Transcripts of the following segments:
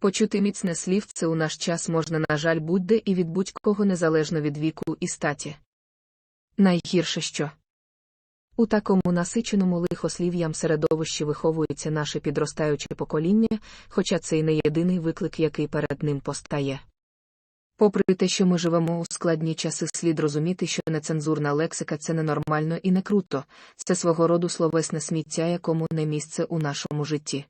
Почути міцне слівце у наш час можна, на жаль, будь-де і від будь-кого незалежно від віку і статі. Найгірше що. У такому насиченому лихослів'ям середовищі виховується наше підростаюче покоління, хоча це й не єдиний виклик, який перед ним постає. Попри те, що ми живемо у складні часи, слід розуміти, що нецензурна лексика це ненормально і не круто, це свого роду словесне сміття, якому не місце у нашому житті.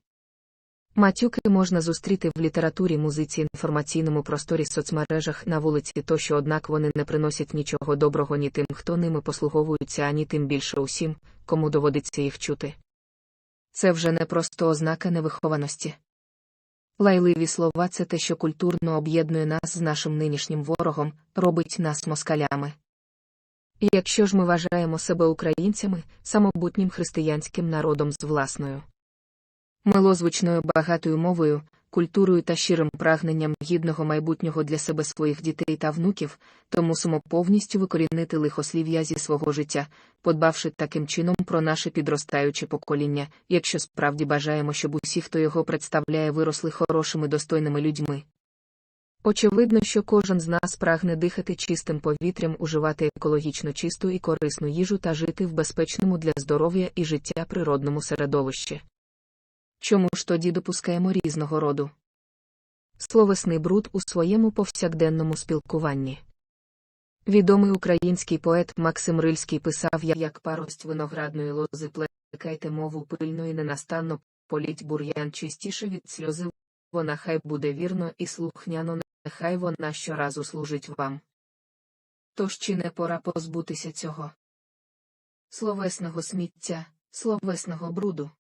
Матюки можна зустріти в літературі, музиці, інформаційному просторі, соцмережах, на вулиці тощо, однак вони не приносять нічого доброго ні тим, хто ними послуговується, ані тим більше усім, кому доводиться їх чути. Це вже не просто ознака невихованості. Лайливі слова це те, що культурно об'єднує нас з нашим нинішнім ворогом, робить нас москалями. І якщо ж ми вважаємо себе українцями, самобутнім християнським народом з власною милозвучною багатою мовою, культурою та щирим прагненням гідного майбутнього для себе своїх дітей та внуків, то мусимо повністю викорінити лихослів'я зі свого життя, подбавши таким чином про наше підростаюче покоління, якщо справді бажаємо, щоб усі, хто його представляє, виросли хорошими достойними людьми. Очевидно, що кожен з нас прагне дихати чистим повітрям, уживати екологічно чисту і корисну їжу та жити в безпечному для здоров'я і життя природному середовищі. Чому ж тоді допускаємо різного роду? Словесний бруд у своєму повсякденному спілкуванні. Відомий український поет Максим Рильський писав Я як парость виноградної лози плекайте мову пильно і ненастанно, політь бур'ян чистіше від сльози, вона хай буде вірно і слухняно, нехай вона щоразу служить вам. Тож чи не пора позбутися цього? Словесного сміття, словесного бруду.